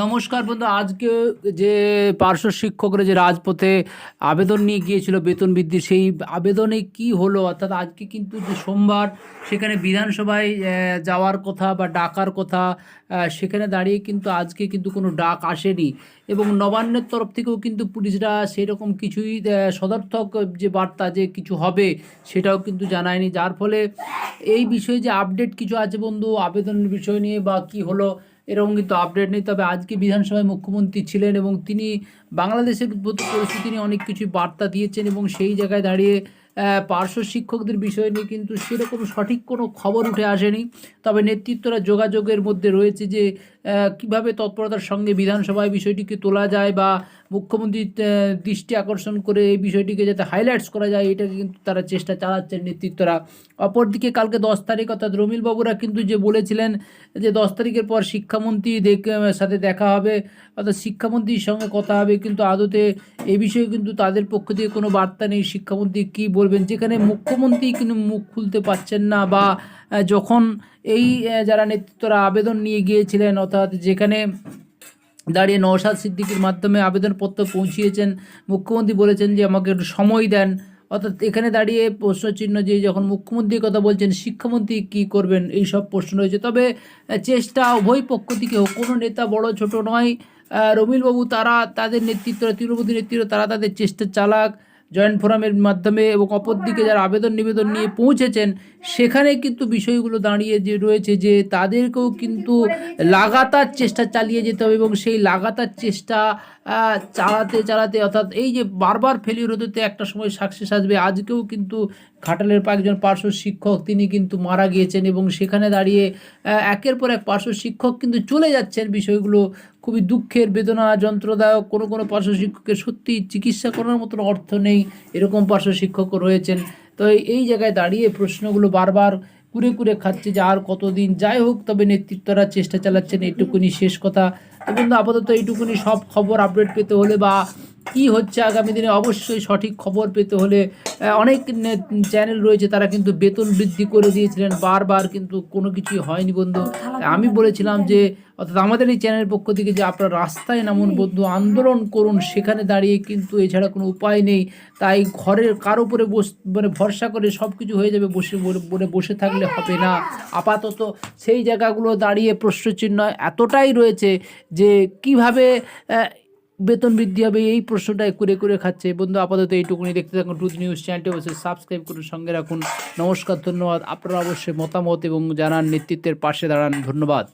নমস্কার বন্ধু, আজকে যে পার্শ্ব শিক্ষকরা যে রাজপথে আবেদন নিয়ে গিয়েছিল বেতন বৃদ্ধি সেই আবেদনে কি হলো? অর্থাৎ আজকে কিন্তু যে সোমবার, সেখানে বিধানসভায় যাওয়ার কথা বা ডাকার কথা সেখানে দাঁড়িয়ে কিন্তু আজকে কিন্তু কোনো ডাক আসেনি। এবং নবান্নের তরফ থেকেও কিন্তু পুলিশরা সেরকম কিছুই সদর্থক যে বার্তা যে কিছু হবে, সেটাও কিন্তু জানায়নি। যার ফলে এই বিষয়ে যে আপডেট কিছু আছে বন্ধু, আবেদনের বিষয় নিয়ে বা কি হলো এরকম কিন্তু আপডেট নেই। তবে আজকে বিধানসভায় মুখ্যমন্ত্রী ছিলেন এবং তিনি বাংলাদেশের পরিস্থিতি নিয়ে অনেক কিছু বার্তা দিয়েছেন এবং সেই জায়গায় দাঁড়িয়ে পার্শ্ব শিক্ষকদের বিষয় নিয়ে কিন্তু সেরকম সঠিক কোনো খবর উঠে আসেনি। তবে নেতৃত্বরা যোগাযোগের মধ্যে রয়েছে যে কীভাবে তৎপরতার সঙ্গে বিধানসভায় বিষয়টিকে তোলা যায় বা মুখ্যমন্ত্রীর দৃষ্টি আকর্ষণ করে এই বিষয়টিকে যাতে হাইলাইটস করা যায় এটাকে কিন্তু তারা চেষ্টা চালাচ্ছেন নেতৃত্বরা। অপরদিকে কালকে দশ তারিখ, অর্থাৎ রমিল বাবুরা কিন্তু যে বলেছিলেন যে দশ তারিখের পর শিক্ষামন্ত্রী দেখে সাথে দেখা হবে, অর্থাৎ শিক্ষামন্ত্রীর সঙ্গে কথা হবে, কিন্তু আদতে এ বিষয়ে কিন্তু তাদের পক্ষ থেকে কোনো বার্তা নেই। শিক্ষামন্ত্রী কী বলবেন? যেখানে মুখ্যমন্ত্রী কিন্তু মুখ খুলতে পারছেন না বা যখন এই যারা নেতৃত্বরা আবেদন নিয়ে গিয়েছিলেন, অর্থাৎ যেখানে দাঁড়িয়ে নওশাদ সিদ্দিকির মাধ্যমে আবেদনপত্র পৌঁছিয়েছেন। মুখ্যমন্ত্রী বলেছেন যে, আমাকে একটু সময় দেন। অর্থাৎ এখানে দাঁড়িয়ে প্রশ্নচিহ্ন যে, যখন মুখ্যমন্ত্রী কথা বলছেন, শিক্ষামন্ত্রী কি করবেন? এই সব প্রশ্ন রয়েছে। তবে চেষ্টা উভয় পক্ষ থেকে হোক কোনো নেতা বড় ছোট নয়। রমিলবাবু তারা তাদের নেতৃত্ব, তৃণমূল নেতৃত্ব তারা তাদের চেষ্টা চালাক। জয়েন্ট ফোরামের মাধ্যমে এবং অপরদিকে যারা আবেদন নিবেদন নিয়ে পৌঁছেছেন, সেখানে কিন্তু বিষয়গুলো দাঁড়িয়ে যে রয়েছে যে তাদেরকেও কিন্তু লাগাতার চেষ্টা চালিয়ে যেতে হবে এবং সেই লাগাতার চেষ্টা চালাতে চালাতে অর্থাৎ এই যে বারবার ফেলিওর হতে একটা সময় সাকসেস আসবে, আজকেও কিন্তু ঘাটালের একজন পার্শ্ব শিক্ষক তিনি কিন্তু মারা গিয়েছেন এবং সেখানে দাঁড়িয়ে একের পর এক পার্শ্ব শিক্ষক কিন্তু চলে যাচ্ছেন বিষয়গুলো খুবই দুঃখের বেদনা যন্ত্রদায়ক কোনো কোনো পার্শ্ব শিক্ষকের সত্যি চিকিৎসা করার মতন অর্থ নেই, এরকম পার্শ্ব শিক্ষকও রয়েছেন। তো এই- জায়গায় দাঁড়িয়ে প্রশ্নগুলো বারবার কুরে কুরে খাচ্ছে যে আর কতদিন, যাই হোক, তবে নেতৃত্বরা চেষ্টা চালাচ্ছেন, এইটুকুনি শেষ কথা। তো বন্ধু, আপাতত এইটুকুনি সব খবর আপডেট পেতে হলে বা কি হচ্ছে আগামী দিনে? অবশ্যই সঠিক খবর পেতে হলে অনেক চ্যানেল রয়েছে তারা কিন্তু বেতন বৃদ্ধি করে দিয়েছিলেন। বারবার কিন্তু কোনো কিছুই হয়নি বন্ধু। আমি বলেছিলাম যে অর্থাৎ আমাদের এই চ্যানেলের পক্ষ থেকে যে আপনারা রাস্তায় নামুন বন্ধু আন্দোলন করুন সেখানে দাঁড়িয়ে কিন্তু এছাড়া কোনো উপায় নেই। তাই ঘরের কার উপরে বস মানে ভরসা করে সব কিছু হয়ে যাবে বসে বলে- বসে থাকলে হবে না। আপাতত সেই জায়গাগুলো দাঁড়িয়ে প্রশ্নচিহ্ন এতটাই রয়েছে যে কীভাবে বেতন বৃদ্ধি হবে, এই প্রশ্নটা করে করে খাচ্ছে। বন্ধু, আপাতত এইটুকুনি দেখতে থাকুন টুথ নিউজ চ্যানেলটি অবশ্যই সাবস্ক্রাইব করুন, সঙ্গে রাখুন। নমস্কার, ধন্যবাদ। আপনারা অবশ্যই মতামত এবং জানান নেতৃত্বের পাশে দাঁড়ান। ধন্যবাদ।